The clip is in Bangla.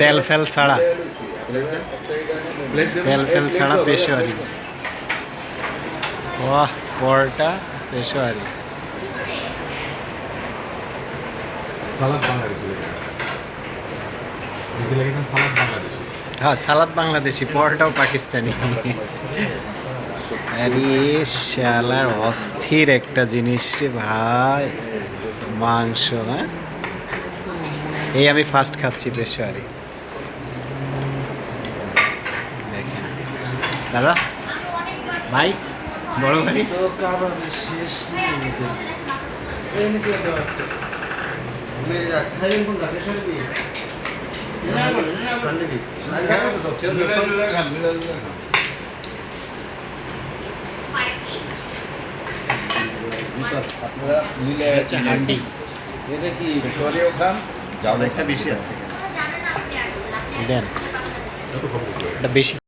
তেল ফেল ছাড়া। তেল ফেল ছাড়া পেশোয়ারি বাহ পরোটা পেশোয়ারি হ্যাঁ সালাদ বাংলাদেশি পরোটাও পাকিস্তানি। আরে শালার অস্থির একটা জিনিস রে ভাই। মাংস হ্যাঁ? এই আমি ফার্স্ট খাচ্ছি পেশোয়ারি দেখেন। দাদা? ভাই? বড় ভাই? আপনারা নিলে হচ্ছে হান্ডি। এটা কি সরিয়েও খান? একটা বেশি আছে। দেন। এটা বেশি।